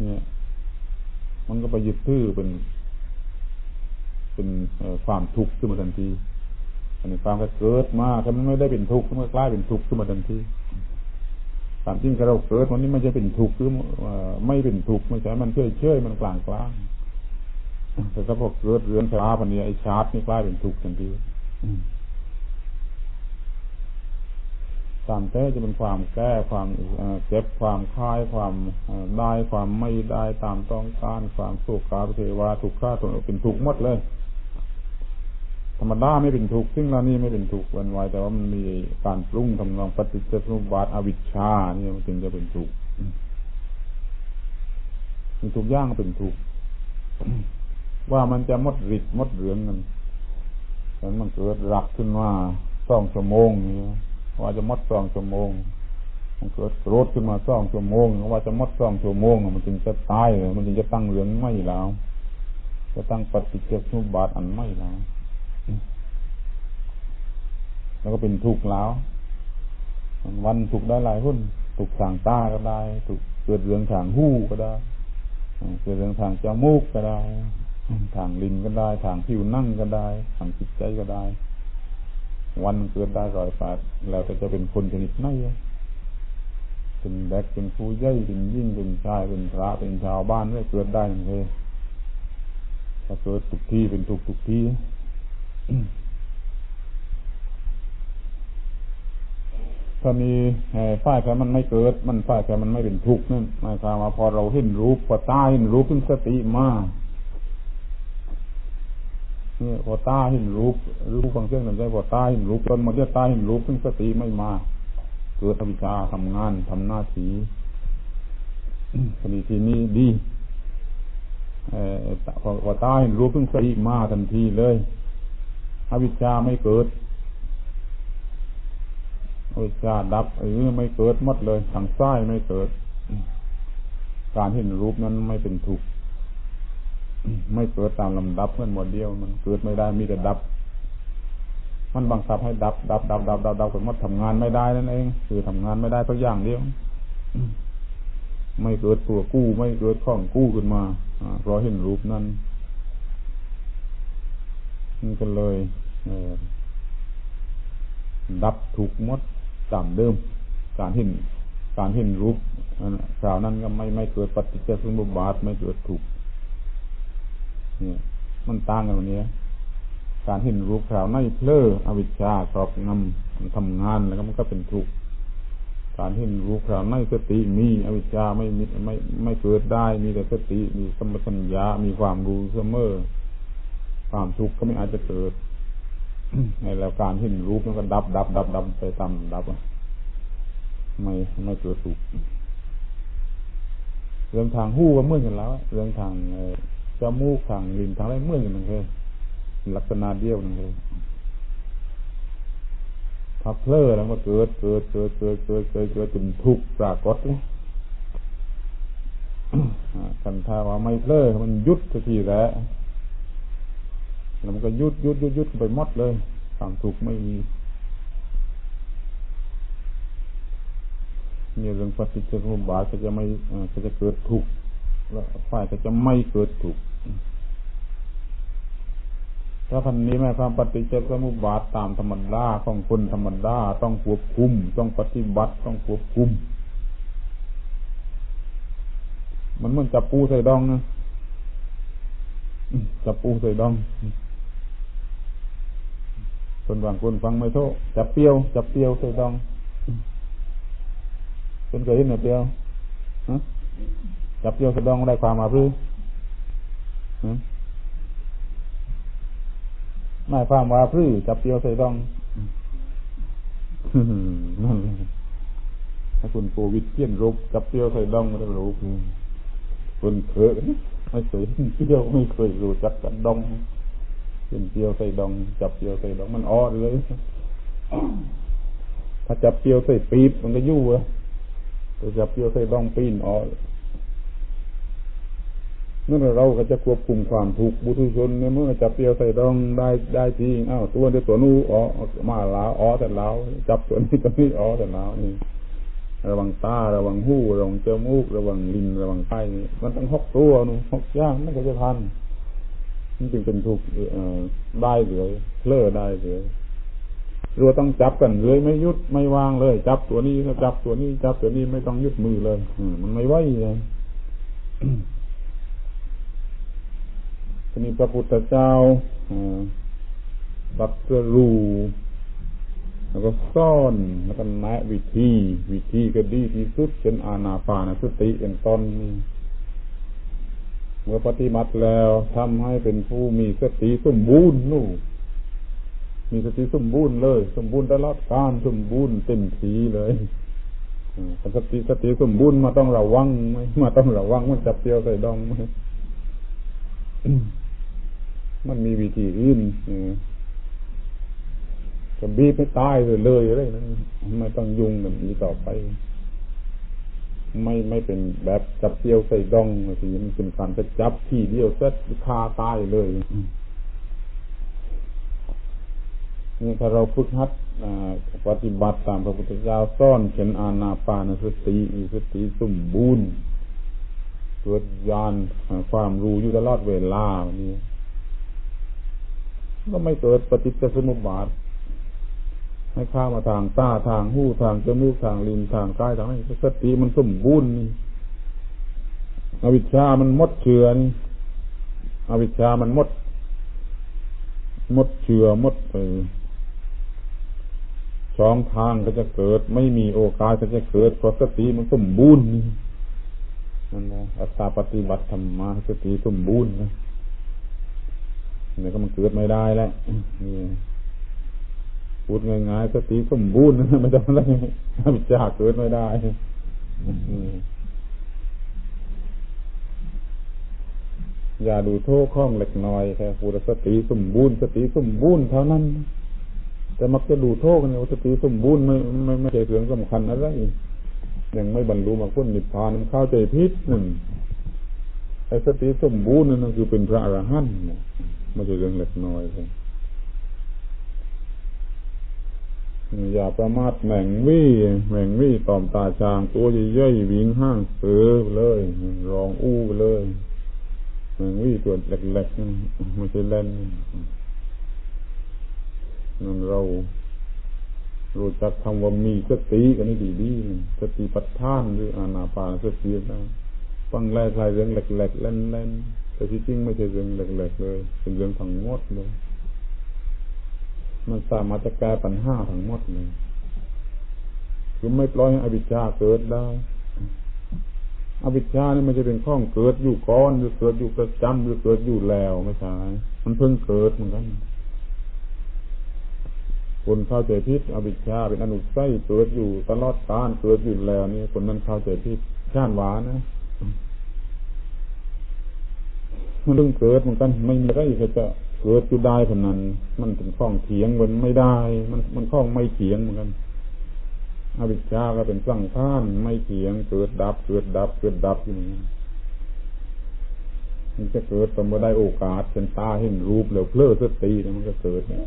เนี่ย มันก็ไปยึดถือเป็น เป็นความทุกข์ขึ้นมาทันทีอันนี้ความก็เกิดมาถ้ามันไม่ได้เป็นทุกข์มันก็กลายเป็นทุกข์ขึ้นมาทันทีความจริงเราเกิดวันนี้มันจะเป็นทุกข์หรือไม่เป็นทุกข์ไม่ใช่ มันเฉยเฉยมันกลางกลางแต่ถ้าพอเกิดเรือนชาพันนี้ไอ้ชาร์ตนี่กลายเป็นทุกข์ทันที ตามแต่จะเป็นความแก้ความเก็บความคลายความได้ความไม่ได้ตามต้องการความสุขกาเทวาทุกข์ข้าตัวเป็นทุกข์หมดเลย ธรรมดาไม่เป็นทุกข์ซึ่งเรานี่ไม่เป็นทุกข์วันไวแต่ว่ามันมีการปรุงทำนองปฏิจจสมุปบาทอวิชชานี่มันจึงจะเป็นทุกข์มีทุกอย่างเป็นทุกข์ว่ามันจะมดริดมดเหลืองกันแต่มันเกิดรักขึ้นมาสองชั่วโมงนี่ ว่าจะมัดสองชั่วโมง มันเกิดโกรธขึ้นมาสองชั่วโมง ว่าจะมัดสองชั่วโมง มันจึงจะตาย มันจึงจะตั้งเหลืองไม่แล้ว จะตั้งปฏิจจสมุปบาทอันไม่แล้วแล้วก็เป็นทุกข์แล้ว วันทุกได้หลายหุ้นทุกทางตาก็ได้ทุกเกิดเรื่องทางหูก็ได้ เกิดเรื่องทางจมูกก็ได้ ทางลิ้นก็ได้ ทางผิวนั่งก็ได้ ทางจิตใจก็ได้ วันเกิดได้ร้อยแปดแล้วแต่จะเป็นคนชนิดไหนเป็นแบกเป็นผู้ใหญ่เป็นยิ่งเป็นชายเป็นพระเป็นชาวบ้านได้เกิดได้เลยถ้าเกิดทุกที่เป็นทุกทุกที่ถ้ามีฝ่ายแต่มันไม่เกิด มันฝ่ายแต่มันไม่เป็นทุกข์นั่นหมายความว่าพอเราเห็นรูปพอตาเห็นรูปขึ้นสติมา นี่พอตาเห็นรูปรูปฟังเสียงนึ่งใจพอตาเห็นรูปจนมาเรียกตาเห็นรูปขึ้นสติไม่มาเกิดทำชาทำงานทำหน้าที่คดีทีนี้ดีพอพอตาเห็นรูปขึ้นสติมาทันทีเลยอวิชชาไม่เกิดวิชาดับเออไม่เกิดหมดเลยทางซ้ายไม่เกิด การเห็นรูปนั้นไม่เป็นทุกข์ ไม่เกิดตามลำดับเพื่อนหมดเดียวมันเกิดไม่ได้มีแต่ดับ มันบังคับให้ดับ ดับ ดับ ดับ ดับดับสมมติทำงานไม่ได้นั่นเอง คือทำงานไม่ได้สักอย่างเดียว ไม่เกิดตัวกู้ไม่เกิดข้องกู้ขึ้นมาเพราะเห็นรูปนั้นมันก็เลยดับถูกมดตามเดิม การเห็นการเห็นรูปคราวนั้นก็ไม่ไม่เกิดปฏิจจสมุปบาทไม่เกิดถูก เนี่ยมันต่างกันวันนี้การเห็นรูปคราวในเพลออวิชชาครอบงำมันทำงานแล้วก็มันก็เป็นทุกข์การเห็นรูปคราวในสติมีอวิชชาไม่มีไม่ไม่เกิดได้มีแต่สติมีสมปัญญามีความรู้เสมอความทุกข์ก็ไม่อาจจะเกิดในแล้วการเห็นรูปมันก็ดับดับดับดับไปตามดับไม่ไม่เกิดสุขเรื่องทางหู้ก็เมื่อกันแล้ว เรื่องทาง จมูกทางลิ้นทางอะไรเมื่อกันนั่นเลยลักษณะเดียวนั่นเลยถ้าเพลิแล้วมันเกิดเกิดเกิดเกิดเกิดเกิดเกิดจนทุกข์ปรากฏเลยกันถ้าว่าไม่เพลิมันยุดสักทีแล้วแล้วมันก็ยุดยุดยุดยุดไปหมดเลยความทุกข์ไม่มีเนี่ยเรื่องปฏิจจสมุปบาทก็จะไม่ก็จะเกิดทุกข์ แล้วฝ่ายก็จะไม่เกิดทุกข์ถ้าพันนี้แม่ความปฏิจจสมุปบาทตามธรรมดาของคนธรรมดาต้องควบคุม ต้องปฏิบัติต้องควบคุม มันเหมือนจับปูใส่ดองนะจับปูใส่ดองคนบางคนฟังไม่โทษจับเปียว จับเปียวใส่ดองเป็นเคยเห็นไหมเปียวฮะ จับเปียวใส่ดองได้ความมาพื้ไม่ความว่าพื้จับเปียวใส่ดองนั่นถ้าคุณโควิดเพี้ยนรูปจับเปียวใส่ดองไม่ได้รู้คุณเคยไม่เคยเปียวไม่เคยรู้จักกันดองเป็นเปียวใส่ดอง จับเปียวใส่ดองมันอ้อเลย ถ้าจับเปียวใส่ปีบมันก็ยู่อะแต่จับเปียวใส่ดองปีนอ้อ เมื่อเราก็จะควบคุมความถูกบุตุชนเนี่ยเมื่อจับเปียวใส่ดองได้ได้ทีอ้าวตัวเดียวตัวนู้อ๋อมาลาอ๋อแต่ลาวจับตัวนี้ตัวนี้อ๋อแต่ลาวนี่ระวังตาระวังหูระวังจมูกระวังลิ้นระวังไส้นี่มันต้องหกตัวนูหกย่างมันก็จะทันมันจึงเป็นถูกได้เลยเพลอได้เลยรัวต้องจับกันเลยไม่ยุดไม่วางเลย จับตัวนี้จับตัวนี้ จับตัวนี้ไม่ต้องยุดมือเลยอืมันไม่ไหวเลย ทีพระพุทธเจ้าอ่าตรรูแล้วก็ซ่อนแล้วก็แนะวิธีวิธีก็ดีที่สุดเช่นอาณาปานสติเป็นต้นนี่เมื่อปฏิบัติแล้วทำให้เป็นผู้มีสติสมบูรณ์นู่นมีสติสมบูรณ์เลย สมบูรณ์ตลอดการสมบูรณ์เต็มทีเลยสติสติสมบูรณ์มาต้องระวังไหมมาต้องระวังมันจับเตียวใส่ดองไหม มันมีวิธีอื่นจะบีบให้ตายเลยเลยอะไรนั้นไม่ต้องยุ่งกับนี้ต่อไป ไม่ไม่เป็นแบบจับเตียวใส่ดองทีมันเป็นการจะจับที่เดียวเสร็จคาตายเลยนี่ถ้าเราฝึกหัดปฏิบัติตามพระพุทธเจ้าซ่อนเข็นอาณาปานสติมีสติสมบูรณ์เกิดญาณอ่าความรู้อยู่ตลอดเวลานี่ ก็ไม่เกิดปฏิจจสมุปบาทให้ข้ามาทางตาทางหูทางจมูกทางลิ้นทางกายทางนี้สติมันสมบูรณ์นี่อวิชชามันมดเชื้อนี่อวิชชามันมดมดเชื้อมดเออช่องทางก็จะเกิด ไม่มีโอกาสก็จะเกิดเพราะสติมันสมบูรณ์นี่นั่นแหละอัตตาปฏิบัติธรรมาสติสมบูรณ์นะ นี่ยก็มันเกิดไม่ได้แล้วนี่พูดง่ายๆสติสมบูรณ์นะไม่ต้องอะไรวิจาเกิดไม่ได้อย่าดูโทษข้องเล็กน้อยแค่พูดสติสมบูรณ์สติสมบูรณ์เท่านั้นแต่มักจะดูโทษกันว่าสติสมบูรณ์ไม่ไม่ไม่ใช่เรื่องสำคัญอะไรยังไม่บรรลุมาพ้นนิพพานเข้าใจผิดหนึ่งไอ้สติสมบูรณ์นั่นคือเป็นพระอรหันต์ ไม่ใช่เรื่องเล็กน้อยเลยอย่าประมาทแหม่งวี่แหม่งวี่ตอมตาจางตัวใหญ่ๆวิ่งห้างเสือเลยรองอู้ไปเลยแหม่งวี่ตัวเล็กๆนั่นไม่ใช่เล่นนั่นเรารู้จักคำว่ามีสติกันนี่ดีๆสติปัฏฐานหรืออานาปานสตินะฟังแรกลายเรื่องเล็กๆเล่นๆ แต่ที่จริงไม่ใช่เรื่องเล็กๆเลย เป็นเรื่องทั้งหมดเลย มันสามารถจะแก้ปัญหาทั้งหมดเลยคือไม่ปล่อยให้อวิชชาเกิดได้ อวิชชานี่มันจะเป็นข้องเกิดอยู่ก้อนหรือเกิดอยู่ประจำหรือเกิดอยู่แล้วไม่ใช่ มันเพิ่งเกิดเหมือนกันคนเข้าใจผิดอวิชชาเป็นอนุสัยเกิดอยู่ตลอดกาลเกิดอยู่แล้วนี่คนนั้นเข้าใจผิดชาติหวานนะ มันเพิ่งเกิดเหมือนกันไม่มีไรก็จะเกิดอยู่ได้ขนาดนั้น มันเป็นข้องเถียงมันไม่ได้ มันมันข้องไม่เถียงเหมือนกันอวิชชาก็เป็นสั่งข้านไม่เถียงเกิดดับเกิดดับเกิดดับอย่างนี้มันจะเกิดตอนเมื่อได้โอกาสเป็นตาเห็นรูปแล้วเพลอสติแล้วมันก็เกิดเนี่ย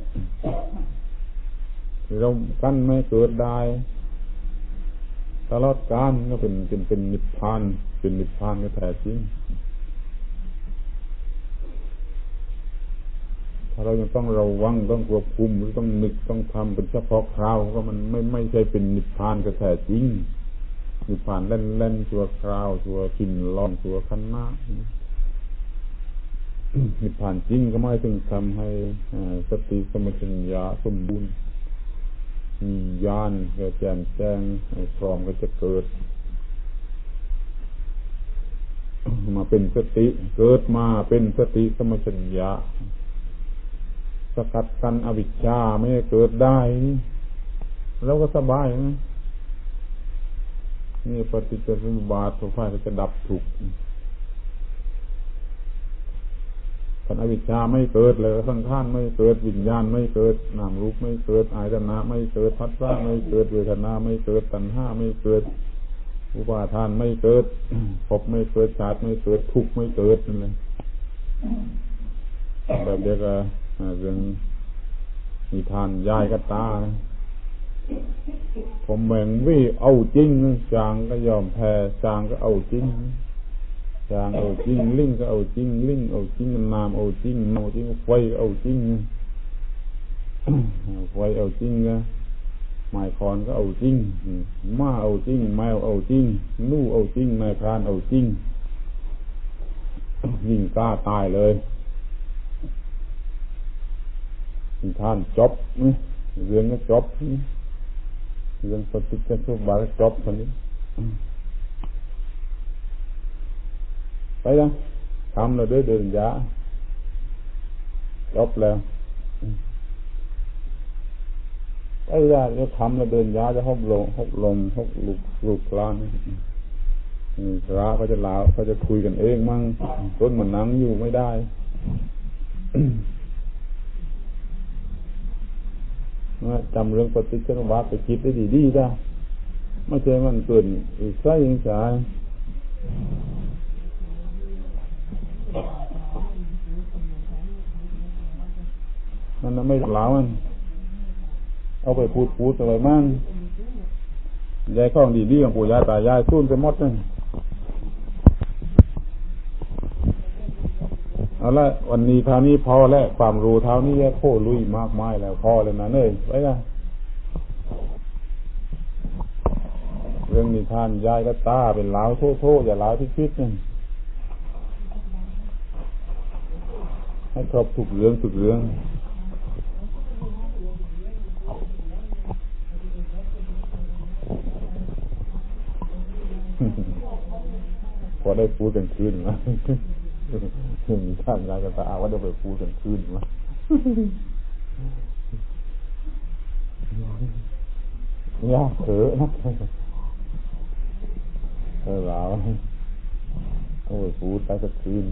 เรากั้นไม่เกิดได้ตลอดกาลก็เป็นเป็นเป็นนิพพาน เป็นนิพพานก็แท้จริง ถ้า เรายังต้องระวังต้องควบคุมหรือต้องนึกต้องทำเป็นเฉพาะคราว ก็มันไม่ไม่ใช่เป็นนิพพานก็แท้จริงนิพพานเล่นเล่นๆชั่วคราวชัวกินลองชั่วคันนะนิพพานจริงก็ไม่ถึงทำให้สติสมัชัญญาสมบูรณ์มีญาณก็แจ่มแจ้งพร้อมก็จะเกิด มาเป็นสติเกิดมาเป็นสติสมัชัญญา กัดกันอวิชชาไม่ให้เกิดได้เราก็สบายนะนี่ปฏิจจสมุปบาทตัวฝ่ายจะดับถูกกันอวิชชาไม่เกิดเลยสังขารไม่เกิดวิญญาณไม่เกิดนามรูปไม่เกิดอายตนะไม่เกิดพัฒนาไม่เกิดเวทนาไม่เกิดตัณหาไม่เกิด อุปาทานไม่เกิดภพไม่เกิดชาติไม่เกิดทุกข์ไม่เกิดนั่นเลยแบบเดียวกับ เรื่องนิทานยายกตา ผมแม่งวิเอาจริงจางก็ยอมแพ้จางก็เอาจริงจางเอาจริง ลิงก็เอาจริง ลิงเอาจริงนามเอาจริงนามเอาจริงไฟเอาจริงไฟเอาจริงนะหมายคอนก็เอาจริงม้าเอาจริงแมวเอาจริงนู่เอาจริงนายพรานเอาจริงยิ่งกล้าตายเลย ท่านจบเรื่องก็จบเรื่องปฏิจจสมุบาทก็จบคนนี้ ไปแล้วทำแล้วด้วยเดินยาจบแล้วไปได้แล้วทำแล้วเดินยาจะหกลมหกลมหกลุกลุกลานนี่พระเขาจะลาวเขาจะคุยกันเองมั่งต้นมันนั่งอยู่ไม่ได้ จำเรื่องปฏิจจสมุปบาไปคิดได้ดีๆได้ไม่ใช่มันเกิดอีกไส้ยังสายมันไม่หลามัน เอาไปพูดพูดอะไรมั่งยายข้องดีๆของปู่ย่าตายายสู้นไปหมดนั่น เอาละวันนี้เท่านี้พอแล้วความรู้เท่านี้แค่โคลุยมากมายแล้วพอเลยนะเนยไปละเรื่องนิทานยายก็ตาเป็นลาวโทษโทษอย่าลาวที่คิดนั่นให้ครบทุกเรื่องทุกเรื่องพอได้พูดกันคืนมา มีท่านยายกันตาว่าเดี๋ยวไปพูดกันคืนมายากเถอะนะเออแล้วโอ้ยพูดไปกันคืน